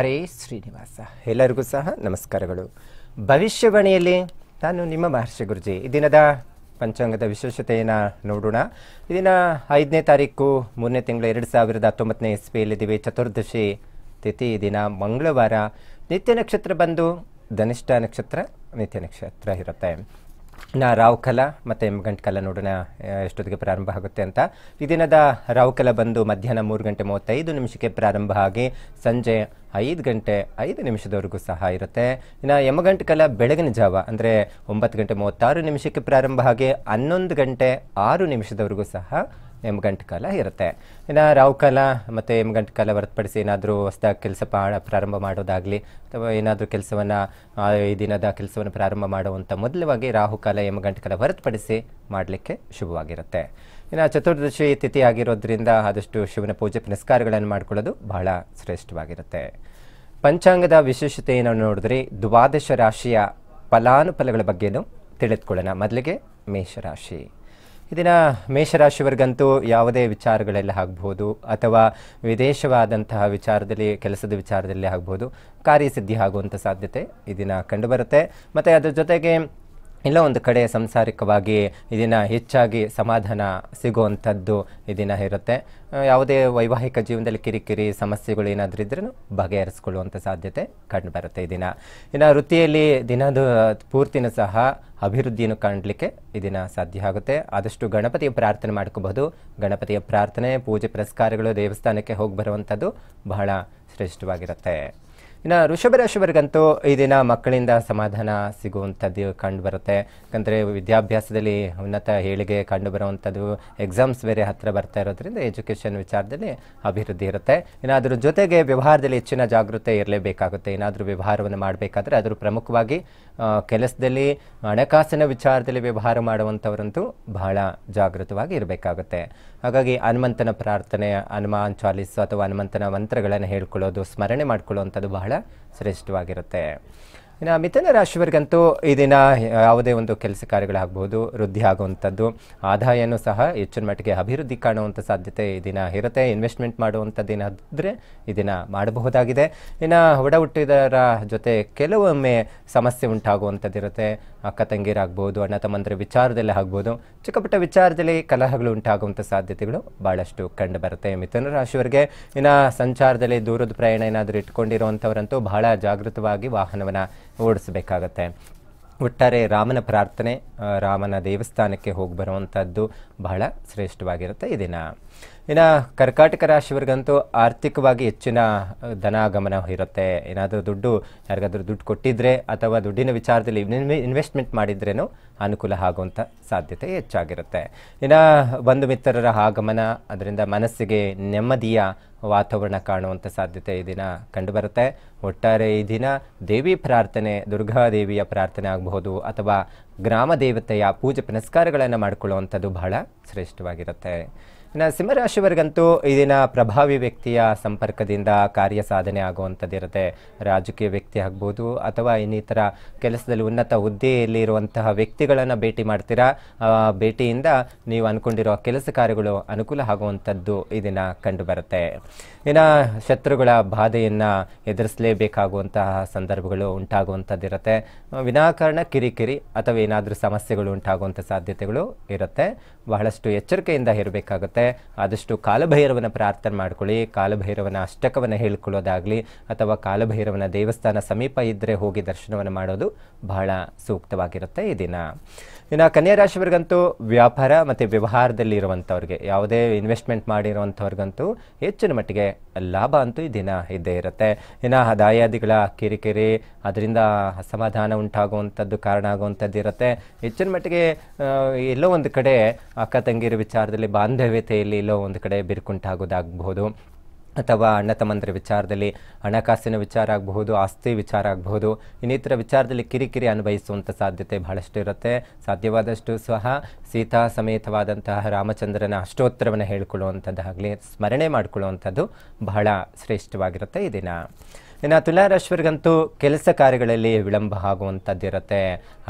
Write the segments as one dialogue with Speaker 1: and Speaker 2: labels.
Speaker 1: ಹರೇ ಶ್ರೀನಿವಾಸ. ಎಲ್ಲರಿಗೂ ಸಹ ನಮಸ್ಕಾರಗಳು. ಭವಿಷ್ಯವಾಣಿಯಲ್ಲಿ ನಾನು ನಿಮ್ಮ ಮಹರ್ಷಿ ಗುರುಜಿ. ಈ ದಿನದ ಪಂಚಾಂಗದ ವಿಶೇಷತೆಯನ್ನು ನೋಡೋಣ. ದಿನ ಐದನೇ ತಾರೀಕು, ಮೂರನೇ ತಿಂಗಳು ಎರಡು ಸಾವಿರದ ಹತ್ತೊಂಬತ್ತನೇ ಇಸ್ವಿಯಲ್ಲಿದ್ದೀವಿ ಚತುರ್ದಶಿ ತಿಥಿ. ದಿನ ಮಂಗಳವಾರ ನಿತ್ಯ ನಕ್ಷತ್ರ ಬಂದು ಧನಿಷ್ಠ ನಕ್ಷತ್ರ, ನಿತ್ಯ ನಕ್ಷತ್ರ ಇರುತ್ತೆ. ಇನ್ನು ರಾವ್ಕಲ ಮತ್ತು ಯಮಗಂಟ್ ಕಾಲ ನೋಡೋಣ ಎಷ್ಟೊತ್ತಿಗೆ ಪ್ರಾರಂಭ ಆಗುತ್ತೆ ಅಂತ. ಈ ದಿನದ ರಾವ್ಕಲ ಬಂದು ಮಧ್ಯಾಹ್ನ ಮೂರು ಗಂಟೆ ಮೂವತ್ತೈದು ನಿಮಿಷಕ್ಕೆ ಪ್ರಾರಂಭ ಆಗಿ ಸಂಜೆ ಐದು ಗಂಟೆ ಐದು ನಿಮಿಷದವರೆಗೂ ಸಹ ಇರುತ್ತೆ. ಇನ್ನು ಯಮಗಂಟ್ ಕಾಲ ಬೆಳಗಿನ ಜಾವ, ಅಂದರೆ ಒಂಬತ್ತು ಗಂಟೆ ಮೂವತ್ತಾರು ನಿಮಿಷಕ್ಕೆ ಪ್ರಾರಂಭ ಆಗಿ ಹನ್ನೊಂದು ಗಂಟೆ ಆರು ನಿಮಿಷದವರೆಗೂ ಸಹ ಎಮ್ಗಂಟು ಕಾಲ ಇರುತ್ತೆ. ಇನ್ನು ರಾಹುಕಾಲ ಮತ್ತು ಎಮ್ಗಂಟು ಕಾಲ ಹೊರತುಪಡಿಸಿ ಏನಾದರೂ ಹೊಸದಾಗಿ ಕೆಲಸ ಪ್ರಾರಂಭ ಮಾಡೋದಾಗಲಿ ಅಥವಾ ಏನಾದರೂ ಕೆಲಸವನ್ನು ಈ ದಿನದ ಕೆಲಸವನ್ನು ಪ್ರಾರಂಭ ಮಾಡುವಂಥ ಮೊದಲವಾಗಿ ರಾಹುಕಾಲ ಎಮ್ಗಂಟು ಕಾಲ ಹೊರತುಪಡಿಸಿ ಮಾಡಲಿಕ್ಕೆ ಶುಭವಾಗಿರುತ್ತೆ. ಇನ್ನು ಚತುರ್ದಶಿ ತಿಥಿ ಆಗಿರೋದ್ರಿಂದ ಆದಷ್ಟು ಶಿವನ ಪೂಜೆ ಪುನಸ್ಕಾರಗಳನ್ನು ಮಾಡಿಕೊಳ್ಳೋದು ಬಹಳ ಶ್ರೇಷ್ಠವಾಗಿರುತ್ತೆ. ಪಂಚಾಂಗದ ವಿಶೇಷತೆ ಏನೋ ನೋಡಿದ್ರೆ ದ್ವಾದಶ ರಾಶಿಯ ಫಲಾನುಫಲಗಳ ಬಗ್ಗೆನೂ ತಿಳಿದುಕೊಳ್ಳೋಣ. ಮೊದಲಿಗೆ ಮೇಷರಾಶಿ. ಇದನ್ನ ಮೇಷರಾಶಿವರ್ಗಂತೂ ಯಾವುದೇ ವಿಚಾರಗಳೆಲ್ಲ ಆಗ್ಬೋದು ಅಥವಾ ವಿದೇಶವಾದಂತಹ ವಿಚಾರದಲ್ಲಿ, ಕೆಲಸದ ವಿಚಾರದಲ್ಲಿ ಆಗ್ಬೋದು ಕಾರ್ಯಸಿದ್ಧಿ ಆಗುವಂಥ ಸಾಧ್ಯತೆ ಇದನ್ನ ಕಂಡುಬರುತ್ತೆ. ಮತ್ತು ಅದ್ರ ಜೊತೆಗೆ ಎಲ್ಲ ಒಂದು ಕಡೆ ಸಂಸಾರಿಕವಾಗಿ ಇದನ್ನು ಹೆಚ್ಚಾಗಿ ಸಮಾಧಾನ ಸಿಗುವಂಥದ್ದು ಇದನ್ನು ಇರುತ್ತೆ. ಯಾವುದೇ ವೈವಾಹಿಕ ಜೀವನದಲ್ಲಿ ಕಿರಿಕಿರಿ ಸಮಸ್ಯೆಗಳು ಏನಾದರೂ ಇದ್ರೂ ಬಗೆಹರಿಸ್ಕೊಳ್ಳುವಂಥ ಸಾಧ್ಯತೆ ಕಂಡುಬರುತ್ತೆ ಬರುತ್ತೆ ಇನ್ನು ವೃತ್ತಿಯಲ್ಲಿ ದಿನದ ಪೂರ್ತಿನೂ ಸಹ ಅಭಿವೃದ್ಧಿಯನ್ನು ಕಾಣಲಿಕ್ಕೆ ಇದನ್ನ ಸಾಧ್ಯ ಆಗುತ್ತೆ. ಆದಷ್ಟು ಗಣಪತಿಯ ಪ್ರಾರ್ಥನೆ ಮಾಡ್ಕೋಬಹುದು. ಗಣಪತಿಯ ಪ್ರಾರ್ಥನೆ, ಪೂಜೆ, ಪುರಸ್ಕಾರಗಳು ದೇವಸ್ಥಾನಕ್ಕೆ ಹೋಗಿ ಬರುವಂಥದ್ದು ಬಹಳ ಶ್ರೇಷ್ಠವಾಗಿರುತ್ತೆ. ಇನ್ನು ಋಷಭ ರಾಶಿಯವರೆಗಂತೂ ಈ ದಿನ ಮಕ್ಕಳಿಂದ ಸಮಾಧಾನ ಸಿಗುವಂಥದ್ದು ಕಂಡುಬರುತ್ತೆ. ಯಾಕಂದರೆ ವಿದ್ಯಾಭ್ಯಾಸದಲ್ಲಿ ಉನ್ನತ ಏಳಿಗೆ ಕಂಡುಬರುವಂಥದ್ದು ಎಕ್ಸಾಮ್ಸ್ ಬೇರೆ ಹತ್ತಿರ ಬರ್ತಾ ಇರೋದ್ರಿಂದ ಎಜುಕೇಷನ್ ವಿಚಾರದಲ್ಲಿ ಅಭಿವೃದ್ಧಿ ಇರುತ್ತೆ. ಇನ್ನು ಅದ್ರ ಜೊತೆಗೆ ವ್ಯವಹಾರದಲ್ಲಿ ಹೆಚ್ಚಿನ ಜಾಗೃತೆ ಇರಲೇಬೇಕಾಗುತ್ತೆ. ಏನಾದರೂ ವ್ಯವಹಾರವನ್ನು ಮಾಡಬೇಕಾದ್ರೆ ಅದರ ಪ್ರಮುಖವಾಗಿ ಕೆಲಸದಲ್ಲಿ, ಹಣಕಾಸಿನ ವಿಚಾರದಲ್ಲಿ ವ್ಯವಹಾರ ಮಾಡುವಂಥವರಂತೂ ಬಹಳ ಜಾಗೃತವಾಗಿ ಇರಬೇಕಾಗುತ್ತೆ. ಹಾಗಾಗಿ ಹನುಮಂತನ ಪ್ರಾರ್ಥನೆ, ಹನುಮಾನ್ ಚಾಲೀಸ್ ಅಥವಾ ಹನುಮಂತನ ಮಂತ್ರಗಳನ್ನು ಹೇಳ್ಕೊಳ್ಳೋದು, ಸ್ಮರಣೆ ಮಾಡ್ಕೊಳ್ಳುವಂಥದ್ದು ಬಹಳ ಶ್ರೇಷ್ಠವಾಗಿರುತ್ತೆ. ಇನ್ನು ಮಿಥುನ ರಾಶಿಯವರಿಗಂತೂ ಈ ದಿನ ಯಾವುದೇ ಒಂದು ಕೆಲಸ ಕಾರ್ಯಗಳಾಗ್ಬೋದು, ವೃದ್ಧಿ ಆಗುವಂಥದ್ದು, ಆದಾಯನೂ ಸಹ ಹೆಚ್ಚಿನ ಮಟ್ಟಿಗೆ ಅಭಿವೃದ್ಧಿ ಕಾಣುವಂಥ ಸಾಧ್ಯತೆ ಈ ದಿನ ಇರುತ್ತೆ. ಇನ್ವೆಸ್ಟ್ಮೆಂಟ್ ಮಾಡುವಂಥದ್ದು ಏನಾದರೆ ಈ ದಿನ ಮಾಡಬಹುದಾಗಿದೆ. ಇನ್ನು ಒಡ ಹುಟ್ಟಿದರ ಜೊತೆ ಕೆಲವೊಮ್ಮೆ ಸಮಸ್ಯೆ ಉಂಟಾಗುವಂಥದ್ದು ಇರುತ್ತೆ. ಅಕ್ಕ ತಂಗಿರಾಗ್ಬೋದು ಅಣ್ಣ ತಮ್ಮಂದ್ರ ವಿಚಾರದಲ್ಲಿ ಆಗ್ಬೋದು ಚಿಕ್ಕ ಪುಟ್ಟ ವಿಚಾರದಲ್ಲಿ ಕಲಹಗಳು ಉಂಟಾಗುವಂಥ ಸಾಧ್ಯತೆಗಳು ಭಾಳಷ್ಟು ಕಂಡು ಬರುತ್ತೆ ಮಿಥುನ ರಾಶಿಯವರಿಗೆ. ಇನ್ನು ಸಂಚಾರದಲ್ಲಿ ದೂರದ ಪ್ರಯಾಣ ಏನಾದರೂ ಇಟ್ಕೊಂಡಿರುವಂಥವರಂತೂ ಬಹಳ ಜಾಗೃತವಾಗಿ ವಾಹನವನ್ನು ಓಡಿಸಬೇಕಾಗತ್ತೆ. ಒಟ್ಟಾರೆ ರಾಮನ ಪ್ರಾರ್ಥನೆ ರಾಮನ ದೇವಸ್ಥಾನಕ್ಕೆ ಹೋಗಿ ಬರುವಂಥದ್ದು ಬಹಳ ಶ್ರೇಷ್ಠವಾಗಿರುತ್ತೆ ಈ ದಿನ. ಇನ್ನು ಕರ್ಕಾಟಕ ರಾಶಿಯವರಿಗಂತೂ ಆರ್ಥಿಕವಾಗಿ ಹೆಚ್ಚಿನ ಧನ ಧನಾಗಮನ ಇರುತ್ತೆ. ಏನಾದರೂ ದುಡ್ಡು, ಯಾರಿಗಾದರೂ ದುಡ್ಡು ಕೊಟ್ಟಿದ್ರೆ ಅಥವಾ ದುಡ್ಡಿನ ವಿಚಾರದಲ್ಲಿ ಇನ್ವೆ- ಇನ್ವೆಸ್ಟ್ಮೆಂಟ್ ಮಾಡಿದ್ರೇನೂ ಅನುಕೂಲ ಆಗುವಂಥ ಸಾಧ್ಯತೆ ಹೆಚ್ಚಾಗಿರುತ್ತೆ. ಇನ್ನು ಬಂಧು ಮಿತ್ರರ ಆಗಮನ, ಅದರಿಂದ ಮನಸ್ಸಿಗೆ ನೆಮ್ಮದಿಯ ವಾತಾವರಣ ಕಾಣುವಂಥ ಸಾಧ್ಯತೆ ಈ ದಿನ ಕಂಡುಬರುತ್ತೆ. ಒಟ್ಟಾರೆ ಈ ದಿನ ದೇವಿ ಪ್ರಾರ್ಥನೆ ದುರ್ಗಾದೇವಿಯ ಪ್ರಾರ್ಥನೆ ಆಗಬಹುದು ಅಥವಾ ಗ್ರಾಮ ದೇವತೆಯ ಪೂಜೆ ಪುನಸ್ಕಾರಗಳನ್ನು ಮಾಡಿಕೊಳ್ಳುವಂಥದ್ದು ಬಹಳ ಶ್ರೇಷ್ಠವಾಗಿರುತ್ತೆ. ಇನ್ನು ಸಿಂಹರಾಶಿಯವರಿಗಂತೂ ಈ ದಿನ ಪ್ರಭಾವಿ ವ್ಯಕ್ತಿಯ ಸಂಪರ್ಕದಿಂದ ಕಾರ್ಯ ಸಾಧನೆ ಆಗುವಂಥದ್ದಿರುತ್ತೆ. ರಾಜಕೀಯ ವ್ಯಕ್ತಿ ಆಗ್ಬೋದು ಅಥವಾ ಇನ್ನಿತರ ಕೆಲಸದಲ್ಲಿ ಉನ್ನತ ಹುದ್ದೆಯಲ್ಲಿ ಇರುವಂತಹ ವ್ಯಕ್ತಿಗಳನ್ನು ಭೇಟಿ ಮಾಡ್ತೀರಾ? ಭೇಟಿಯಿಂದ ನೀವು ಅಂದ್ಕೊಂಡಿರೋ ಕೆಲಸ ಕಾರ್ಯಗಳು ಅನುಕೂಲ ಆಗುವಂಥದ್ದು ಈ ಕಂಡುಬರುತ್ತೆ. ಇನ್ನು ಶತ್ರುಗಳ ಬಾಧೆಯನ್ನು ಎದುರಿಸಲೇಬೇಕಾಗುವಂತಹ ಸಂದರ್ಭಗಳು ಉಂಟಾಗುವಂಥದ್ದಿರುತ್ತೆ. ವಿನಾಕಾರಣ ಕಿರಿಕಿರಿ ಅಥವಾ ಏನಾದರೂ ಸಮಸ್ಯೆಗಳು ಉಂಟಾಗುವಂಥ ಸಾಧ್ಯತೆಗಳು ಇರುತ್ತೆ. ಬಹಳಷ್ಟು ಎಚ್ಚರಿಕೆಯಿಂದ ಇರಬೇಕಾಗುತ್ತೆ. ಆದಷ್ಟು ಕಾಲಭೈರವನ ಪ್ರಾರ್ಥನೆ ಮಾಡ್ಕೊಳ್ಳಿ. ಕಾಲಭೈರವನ ಅಷ್ಟಕವನ್ನು ಹೇಳ್ಕೊಳ್ಳೋದಾಗಲಿ ಅಥವಾ ಕಾಲಭೈರವನ ದೇವಸ್ಥಾನ ಸಮೀಪ ಇದ್ದರೆ ಹೋಗಿ ದರ್ಶನವನ್ನು ಮಾಡೋದು ಬಹಳ ಸೂಕ್ತವಾಗಿರುತ್ತೆ ಈ ದಿನ. ಇನ್ನು ಕನ್ಯಾ ರಾಶಿಯವರಿಗಂತೂ ವ್ಯಾಪಾರ ಮತ್ತು ವ್ಯವಹಾರದಲ್ಲಿ ಇರುವಂಥವ್ರಿಗೆ ಯಾವುದೇ ಇನ್ವೆಸ್ಟ್ಮೆಂಟ್ ಮಾಡಿರುವಂಥವ್ರಿಗಂತೂ ಹೆಚ್ಚಿನ ಮಟ್ಟಿಗೆ ಲಾಭ ಅಂತೂ ಈ ದಿನ ಇದ್ದೇ ಇರುತ್ತೆ. ಇನ್ನು ದಾಯಾದಿಗಳ ಕಿರಿಕಿರಿ ಅದರಿಂದ ಅಸಮಾಧಾನ ಉಂಟಾಗುವಂಥದ್ದು ಕಾರಣ ಆಗುವಂಥದ್ದು ಇರುತ್ತೆ ಹೆಚ್ಚಿನ ಮಟ್ಟಿಗೆ ಎಲ್ಲೋ ಒಂದು ಕಡೆ ಅಕ್ಕ ತಂಗಿರ ವಿಚಾರದಲ್ಲಿ ಬಾಂಧವ್ಯತೆಯಲ್ಲಿ ಎಲ್ಲೋ ಒಂದು ಕಡೆ ಬಿರುಕುಂಟಾಗೋದಾಗಬಹುದು ಅಥವಾ ಅಣ್ಣ ತಮ್ಮಂದ್ರ ವಿಚಾರದಲ್ಲಿ ಹಣಕಾಸಿನ ವಿಚಾರ ಆಗಬಹುದು, ಆಸ್ತಿ ವಿಚಾರ ಆಗಬಹುದು, ಇನ್ನಿತರ ವಿಚಾರದಲ್ಲಿ ಕಿರಿಕಿರಿ ಅನ್ವಯಿಸುವಂಥ ಸಾಧ್ಯತೆ ಬಹಳಷ್ಟು ಇರುತ್ತೆ. ಸಾಧ್ಯವಾದಷ್ಟು ಸಹ ಸೀತಾ ಸಮೇತವಾದಂತಹ ರಾಮಚಂದ್ರನ ಅಷ್ಟೋತ್ತರವನ್ನು ಹೇಳ್ಕೊಳ್ಳುವಂಥದ್ದಾಗಲಿ ಸ್ಮರಣೆ ಮಾಡಿಕೊಳ್ಳುವಂಥದ್ದು ಬಹಳ ಶ್ರೇಷ್ಠವಾಗಿರುತ್ತೆ ಈ ದಿನ. ಇನ್ನು ತುಲಾರಾಶಿಯವರಿಗಂತೂ ಕೆಲಸ ಕಾರ್ಯಗಳಲ್ಲಿ ವಿಳಂಬ ಆಗುವಂಥದ್ದಿರುತ್ತೆ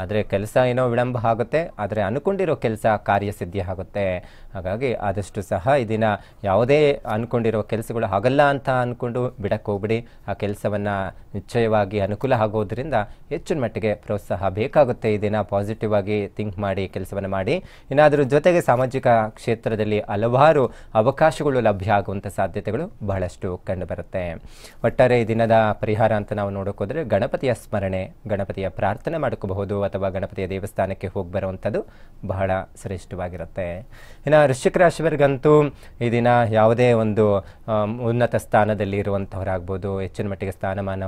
Speaker 1: ಆದರೆ ಕೆಲಸ ಏನೋ ವಿಳಂಬ ಆಗುತ್ತೆ, ಆದರೆ ಅನ್ಕೊಂಡಿರೋ ಕೆಲಸ ಕಾರ್ಯಸಿದ್ಧಿ ಆಗುತ್ತೆ. ಹಾಗಾಗಿ ಆದಷ್ಟು ಸಹ ಇದನ್ನು ಯಾವುದೇ ಅಂದ್ಕೊಂಡಿರೋ ಕೆಲಸಗಳು ಆಗಲ್ಲ ಅಂತ ಅಂದ್ಕೊಂಡು ಬಿಡಕ್ಕೆ ಹೋಗ್ಬಿಡಿ. ಆ ಕೆಲಸವನ್ನು ನಿಶ್ಚಯವಾಗಿ ಅನುಕೂಲ ಆಗೋದ್ರಿಂದ ಹೆಚ್ಚಿನ ಮಟ್ಟಿಗೆ ಪ್ರೋತ್ಸಾಹ ಬೇಕಾಗುತ್ತೆ. ಇದನ್ನು ದಿನ ಪಾಸಿಟಿವ್ ಆಗಿ ಥಿಂಕ್ ಮಾಡಿ, ಕೆಲಸವನ್ನು ಮಾಡಿ. ಇನ್ನಾದರೂ ಜೊತೆಗೆ ಸಾಮಾಜಿಕ ಕ್ಷೇತ್ರದಲ್ಲಿ ಹಲವಾರು ಅವಕಾಶಗಳು ಲಭ್ಯ ಆಗುವಂಥ ಸಾಧ್ಯತೆಗಳು ಬಹಳಷ್ಟು ಕಂಡುಬರುತ್ತೆ. ಒಟ್ಟಾರೆ ಈ ದಿನದ ಪರಿಹಾರ ಅಂತ ನಾವು ನೋಡೋಕ್ಕೋದ್ರೆ ಗಣಪತಿಯ ಸ್ಮರಣೆ, ಗಣಪತಿಯ ಪ್ರಾರ್ಥನೆ ಮಾಡ್ಕೋಬಹುದು ಅಥವಾ ಗಣಪತಿಯ ದೇವಸ್ಥಾನಕ್ಕೆ ಹೋಗಿ ಬರುವಂಥದ್ದು ಬಹಳ ಶ್ರೇಷ್ಠವಾಗಿರುತ್ತೆ. ಇನ್ನು ವೃಶ್ಚಿಕ ರಾಶಿಯವರಿಗಂತೂ ಈ ದಿನ ಯಾವುದೇ ಒಂದು ಉನ್ನತ ಸ್ಥಾನದಲ್ಲಿ ಇರುವಂಥವರಾಗ್ಬೋದು ಹೆಚ್ಚಿನ ಮಟ್ಟಿಗೆ ಸ್ಥಾನಮಾನ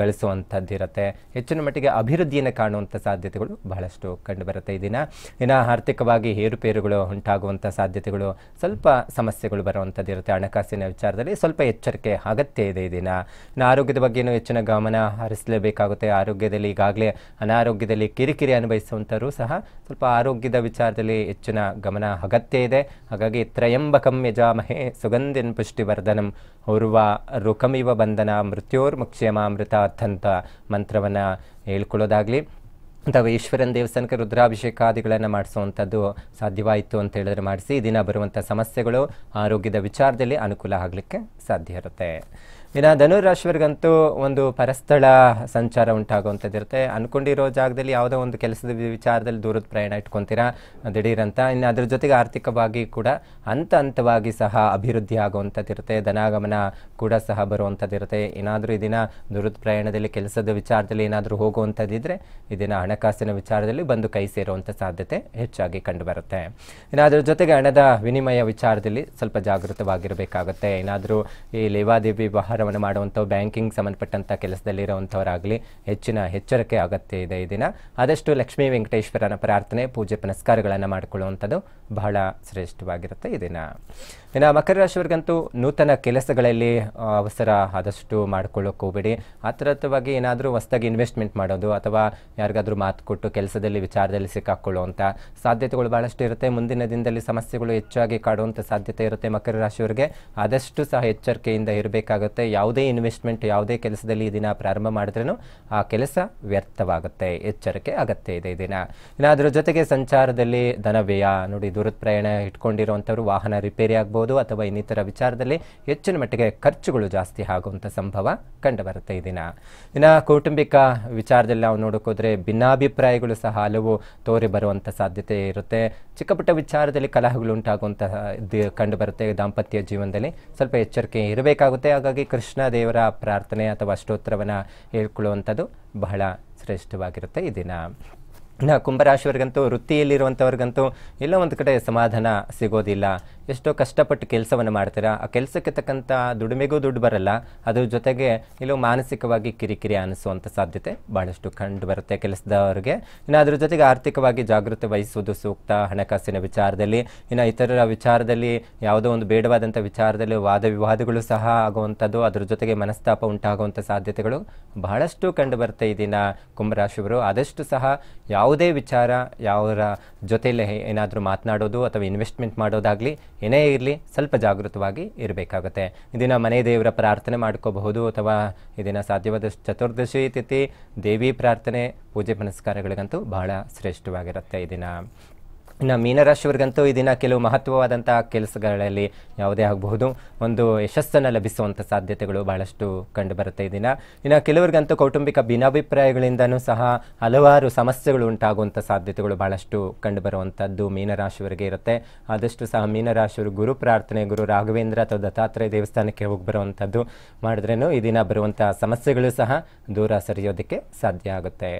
Speaker 1: ಗಳಿಸುವಂಥದ್ದು ಇರುತ್ತೆ. ಹೆಚ್ಚಿನ ಮಟ್ಟಿಗೆ ಅಭಿವೃದ್ಧಿಯನ್ನು ಕಾಣುವಂಥ ಸಾಧ್ಯತೆಗಳು ಬಹಳಷ್ಟು ಕಂಡುಬರುತ್ತೆ ಈ ದಿನ. ಇನ್ನು ಆರ್ಥಿಕವಾಗಿ ಏರುಪೇರುಗಳು ಉಂಟಾಗುವಂಥ ಸಾಧ್ಯತೆಗಳು, ಸ್ವಲ್ಪ ಸಮಸ್ಯೆಗಳು ಬರುವಂಥದ್ದು ಇರುತ್ತೆ. ಹಣಕಾಸಿನ ವಿಚಾರದಲ್ಲಿ ಸ್ವಲ್ಪ ಎಚ್ಚರಿಕೆ, ಅಗತ್ಯ ಇದೆ ಈ ದಿನ. ಇನ್ನು ಆರೋಗ್ಯದ ಬಗ್ಗೆಯೂ ಹೆಚ್ಚಿನ ಗಮನ ಹರಿಸಲೇಬೇಕಾಗುತ್ತೆ. ಆರೋಗ್ಯದಲ್ಲಿ ಈಗಾಗಲೇ ಅನಾರೋಗ್ಯದಲ್ಲಿ ಕಿರಿಕಿರಿ ಅನುಭವಿಸುವಂಥವರು ಸಹ ಸ್ವಲ್ಪ ಆರೋಗ್ಯದ ವಿಚಾರದಲ್ಲಿ ಹೆಚ್ಚಿನ ಗಮನ, ಅಗತ್ಯ ಇದೆ. ಹಾಗಾಗಿ ತ್ರಯಂಬಕಂ ಯಜಾಮಹೇ ಸುಗಂಧಿನ್ ಪುಷ್ಟಿವರ್ಧನಂ. ಉರ್ವ ರುಕಮಿವ ಬಂಧನ ಮೃತ್ಯೋರ್ಮುಕ್ಷ್ಯಮಾಮೃತ ಅಥಂತ ಮಂತ್ರವನ್ನು ಹೇಳ್ಕೊಳ್ಳೋದಾಗಲಿ. ಅಥವಾ ಈಶ್ವರನ ದೇವಸ್ಥಾನಕ್ಕೆ ರುದ್ರಾಭಿಷೇಕಾದಿಗಳನ್ನು ಮಾಡಿಸುವಂಥದ್ದು ಸಾಧ್ಯವಾಯಿತು ಅಂತ ಹೇಳಿದ್ರೆ ಮಾಡಿಸಿ ದಿನ ಬರುವಂಥ ಸಮಸ್ಯೆಗಳು ಆರೋಗ್ಯದ ವಿಚಾರದಲ್ಲಿ ಅನುಕೂಲ ಆಗಲಿಕ್ಕೆ ಸಾಧ್ಯ ಇರುತ್ತೆ. ಇನ್ನು ಧನುರಾಶಿಯವರಿಗಂತೂ ಒಂದು ಪರಸ್ಥಳ ಸಂಚಾರ ಉಂಟಾಗುವಂಥದ್ದು ಇರುತ್ತೆ ಅಂದ್ಕೊಂಡಿರೋ ಜಾಗದಲ್ಲಿ ಯಾವುದೋ ಒಂದು ಕೆಲಸದ ವಿಚಾರದಲ್ಲಿ ದೂರದ ಪ್ರಯಾಣ ಇಟ್ಕೊತೀರಾ, ದಿಢೀರಂತ. ಇನ್ನು ಅದ್ರ ಜೊತೆಗೆ ಆರ್ಥಿಕವಾಗಿ ಕೂಡ ಹಂತ ಹಂತವಾಗಿ ಸಹ ಅಭಿವೃದ್ಧಿ ಆಗುವಂಥದ್ದು ಇರುತ್ತೆ ಧನಾಗಮನ ಕೂಡ ಸಹ ಬರುವಂಥದ್ದು ಇರುತ್ತೆ ಏನಾದರೂ ಇದನ್ನ ದಿನ ದೂರದ ಪ್ರಯಾಣದಲ್ಲಿ ಕೆಲಸದ ವಿಚಾರದಲ್ಲಿ ಏನಾದರೂ ಹೋಗುವಂಥದ್ದಿದ್ರೆ ಇದನ್ನು ಹಣಕಾಸಿನ ವಿಚಾರದಲ್ಲಿ ಬಂದು ಕೈ ಸೇರುವಂಥ ಸಾಧ್ಯತೆ ಹೆಚ್ಚಾಗಿ ಕಂಡುಬರುತ್ತೆ. ಇನ್ನು ಅದ್ರ ಜೊತೆಗೆ ಹಣದ ವಿನಿಮಯ ವಿಚಾರದಲ್ಲಿ ಸ್ವಲ್ಪ ಜಾಗೃತವಾಗಿರಬೇಕಾಗುತ್ತೆ. ಏನಾದರೂ ಈ ಲೇವಾದೇವಿ ವ್ಯವಹಾರವನ್ನು ಮಾಡುವಂಥ ಬ್ಯಾಂಕಿಂಗ್ ಸಂಬಂಧಪಟ್ಟಂಥ ಕೆಲಸದಲ್ಲಿರುವಂಥವರಾಗಲಿ ಹೆಚ್ಚಿನ ಎಚ್ಚರಿಕೆ ಅಗತ್ಯ ಇದೆ ಈ ದಿನ. ಆದಷ್ಟು ಲಕ್ಷ್ಮೀ ವೆಂಕಟೇಶ್ವರನ ಪ್ರಾರ್ಥನೆ, ಪೂಜೆ ಪುನಸ್ಕಾರಗಳನ್ನು ಮಾಡಿಕೊಳ್ಳುವಂಥದ್ದು ಬಹಳ ಶ್ರೇಷ್ಠವಾಗಿರುತ್ತೆ ಈ ದಿನ. ಇನ್ನು ಮಕರ ರಾಶಿಯವರಿಗಂತೂ ನೂತನ ಕೆಲಸಗಳಲ್ಲಿ ಅವಸರ ಆದಷ್ಟು ಮಾಡ್ಕೊಳ್ಳೋಕೆ ಹೋಗ್ಬೇಡಿ. ಆತರತ್ವವಾಗಿ ಏನಾದರೂ ಹೊಸದಾಗಿ ಇನ್ವೆಸ್ಟ್ಮೆಂಟ್ ಮಾಡೋದು ಅಥವಾ ಯಾರಿಗಾದರೂ ಮಾತು ಕೊಟ್ಟು ಕೆಲಸದಲ್ಲಿ ವಿಚಾರದಲ್ಲಿ ಸಿಕ್ಕಾಕೊಳ್ಳುವಂಥ ಸಾಧ್ಯತೆಗಳು ಭಾಳಷ್ಟು ಇರುತ್ತೆ. ಮುಂದಿನ ದಿನದಲ್ಲಿ ಸಮಸ್ಯೆಗಳು ಹೆಚ್ಚಾಗಿ ಕಾಡುವಂಥ ಸಾಧ್ಯತೆ ಇರುತ್ತೆ ಮಕರ ರಾಶಿಯವರಿಗೆ. ಆದಷ್ಟು ಸಹ ಎಚ್ಚರಿಕೆಯಿಂದ ಇರಬೇಕಾಗುತ್ತೆ. ಯಾವುದೇ ಇನ್ವೆಸ್ಟ್ಮೆಂಟ್ ಯಾವುದೇ ಕೆಲಸದಲ್ಲಿ ಈ ದಿನ ಪ್ರಾರಂಭ ಮಾಡಿದ್ರೂ ಆ ಕೆಲಸ ವ್ಯರ್ಥವಾಗುತ್ತೆ. ಎಚ್ಚರಿಕೆ ಅಗತ್ಯ ಇದೆ ಈ ದಿನ. ಇನ್ನು ಅದರ ಜೊತೆಗೆ ಸಂಚಾರದಲ್ಲಿ ಧನ ವ್ಯಯ ನೋಡಿ ದೂರದ ಪ್ರಯಾಣ ಇಟ್ಕೊಂಡಿರುವಂಥವ್ರು ವಾಹನ ರಿಪೇರಿ ಆಗ್ಬೋದು ಅಥವಾ ಇನ್ನಿತರ ವಿಚಾರದಲ್ಲಿ ಹೆಚ್ಚಿನ ಮಟ್ಟಿಗೆ ಖರ್ಚುಗಳು ಜಾಸ್ತಿ ಆಗುವಂಥ ಸಂಭವ ಕಂಡುಬರುತ್ತೆ ಈ ದಿನ. ಇನ್ನು ಕೌಟುಂಬಿಕ ವಿಚಾರದಲ್ಲಿ ನಾವು ನೋಡೋಕೋದ್ರೆ ಭಿನ್ನಾಭಿಪ್ರಾಯಗಳು ಸಹ ಹಲವು ತೋರಿ ಬರುವಂಥ ಸಾಧ್ಯತೆ ಇರುತ್ತೆ. ಚಿಕ್ಕ ಪುಟ್ಟ ವಿಚಾರದಲ್ಲಿ ಕಲಹಗಳು ಉಂಟಾಗುವಂತಹ ಕಂಡುಬರುತ್ತೆ. ದಾಂಪತ್ಯ ಜೀವನದಲ್ಲಿ ಸ್ವಲ್ಪ ಎಚ್ಚರಿಕೆ ಇರಬೇಕಾಗುತ್ತೆ. ಹಾಗಾಗಿ ಕೃಷ್ಣ ದೇವರ ಪ್ರಾರ್ಥನೆ ಅಥವಾ ಅಷ್ಟೋತ್ತರವನ್ನು ಹೇಳ್ಕೊಳ್ಳುವಂಥದ್ದು ಬಹಳ ಶ್ರೇಷ್ಠವಾಗಿರುತ್ತೆ ಈ ದಿನ. ಇನ್ನು ವೃತ್ತಿಯಲ್ಲಿರುವಂಥವ್ರಿಗಂತೂ ಎಲ್ಲ ಒಂದು ಕಡೆ ಸಮಾಧಾನ ಸಿಗೋದಿಲ್ಲ. ಎಷ್ಟೋ ಕಷ್ಟಪಟ್ಟು ಕೆಲಸವನ್ನು ಮಾಡ್ತೀರಾ? ಆ ಕೆಲಸಕ್ಕೆ ತಕ್ಕಂಥ ದುಡಿಮೆಗೂ ದುಡ್ಡು ಬರಲ್ಲ. ಅದ್ರ ಜೊತೆಗೆ ಇಲ್ಲೋ ಮಾನಸಿಕವಾಗಿ ಕಿರಿಕಿರಿ ಅನಿಸುವಂಥ ಸಾಧ್ಯತೆ ಭಾಳಷ್ಟು ಕಂಡು ಬರುತ್ತೆ ಕೆಲಸದವರಿಗೆ. ಇನ್ನು ಅದ್ರ ಜೊತೆಗೆ ಆರ್ಥಿಕವಾಗಿ ಜಾಗೃತಿ ವಹಿಸುವುದು ಸೂಕ್ತ. ಹಣಕಾಸಿನ ವಿಚಾರದಲ್ಲಿ, ಇನ್ನು ಇತರರ ವಿಚಾರದಲ್ಲಿ, ಯಾವುದೋ ಒಂದು ಬೇಡವಾದಂಥ ವಿಚಾರದಲ್ಲಿ ವಾದ ವಿವಾದಗಳು ಸಹ ಆಗುವಂಥದ್ದು, ಅದ್ರ ಜೊತೆಗೆ ಮನಸ್ತಾಪ ಉಂಟಾಗುವಂಥ ಸಾಧ್ಯತೆಗಳು ಬಹಳಷ್ಟು ಕಂಡು ಬರುತ್ತೆ ಈ ದಿನ ಕುಂಭರಾಶಿಯವರು. ಆದಷ್ಟು ಸಹ ಯಾವುದೇ ವಿಚಾರ ಯಾವರ ಜೊತೆಯಲ್ಲಿ ಏನಾದರೂ ಮಾತನಾಡೋದು ಅಥವಾ ಇನ್ವೆಸ್ಟ್ಮೆಂಟ್ ಮಾಡೋದಾಗಲಿ, ಏನೇ ಇರಲಿ ಸ್ವಲ್ಪ ಜಾಗೃತವಾಗಿ ಇರಬೇಕಾಗುತ್ತೆ. ಇದನ್ನು ಮನೆ ದೇವರ ಪ್ರಾರ್ಥನೆ ಮಾಡ್ಕೋಬಹುದು ಅಥವಾ ಇದನ್ನು ಸಾಧ್ಯವಾದ ಚತುರ್ದಶಿ ತಿಥಿ ದೇವಿ ಪ್ರಾರ್ಥನೆ, ಪೂಜೆ ಪುನಸ್ಕಾರಗಳಿಗಂತೂ ಬಹಳ ಶ್ರೇಷ್ಠವಾಗಿರುತ್ತೆ ಈ ದಿನ. ಇನ್ನು ಮೀನರಾಶಿಯವರಿಗಂತೂ ಈ ದಿನ ಕೆಲವು ಮಹತ್ವವಾದಂಥ ಕೆಲಸಗಳಲ್ಲಿ ಯಾವುದೇ ಆಗಬಹುದು. ಒಂದು ಯಶಸ್ಸನ್ನು ಲಭಿಸುವಂಥ ಸಾಧ್ಯತೆಗಳು ಬಹಳಷ್ಟು ಕಂಡುಬರುತ್ತೆ ಈ ದಿನ. ಇನ್ನು ಕೆಲವರಿಗಂತೂ ಕೌಟುಂಬಿಕ ಭಿನ್ನಾಭಿಪ್ರಾಯಗಳಿಂದನೂ ಸಹ ಹಲವಾರು ಸಮಸ್ಯೆಗಳು ಉಂಟಾಗುವಂಥ ಸಾಧ್ಯತೆಗಳು ಬಹಳಷ್ಟು ಕಂಡುಬರುವಂಥದ್ದು ಮೀನರಾಶಿಯವರಿಗೆ ಇರುತ್ತೆ. ಆದಷ್ಟು ಸಹ ಮೀನರಾಶಿಯವರು ಗುರು ಪ್ರಾರ್ಥನೆ, ಗುರು ರಾಘವೇಂದ್ರ ಅಥವಾ ದತ್ತಾತ್ರೇಯ ದೇವಸ್ಥಾನಕ್ಕೆ ಹೋಗಿ ಬರುವಂಥದ್ದು ಮಾಡಿದ್ರೇನು ಈ ದಿನ ಬರುವಂಥ ಸಮಸ್ಯೆಗಳು ಸಹ ದೂರ ಸರಿಯೋದಕ್ಕೆ ಸಾಧ್ಯ ಆಗುತ್ತೆ.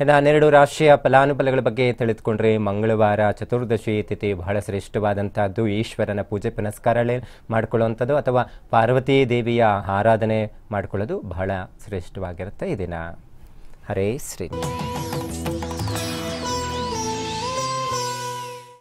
Speaker 1: ಇನ್ನು ಹನ್ನೆರಡು ರಾಷ್ಟ್ರೀಯ ಫಲಾನುಫಲಗಳ ಬಗ್ಗೆ ತಿಳಿದುಕೊಂಡ್ರೆ ಮಂಗಳವಾರ ಚತುರ್ದಶಿ ತಿಥಿ ಬಹಳ ಶ್ರೇಷ್ಠವಾದಂಥದ್ದು. ಈಶ್ವರನ ಪೂಜೆ ಪುನಸ್ಕಾರಗಳೇ ಮಾಡ್ಕೊಳ್ಳುವಂಥದ್ದು ಅಥವಾ ಪಾರ್ವತಿ ದೇವಿಯ ಆರಾಧನೆ ಮಾಡ್ಕೊಳ್ಳೋದು ಬಹಳ ಶ್ರೇಷ್ಠವಾಗಿರುತ್ತೆ ಈ ದಿನ. ಹರೇ ಶ್ರೀ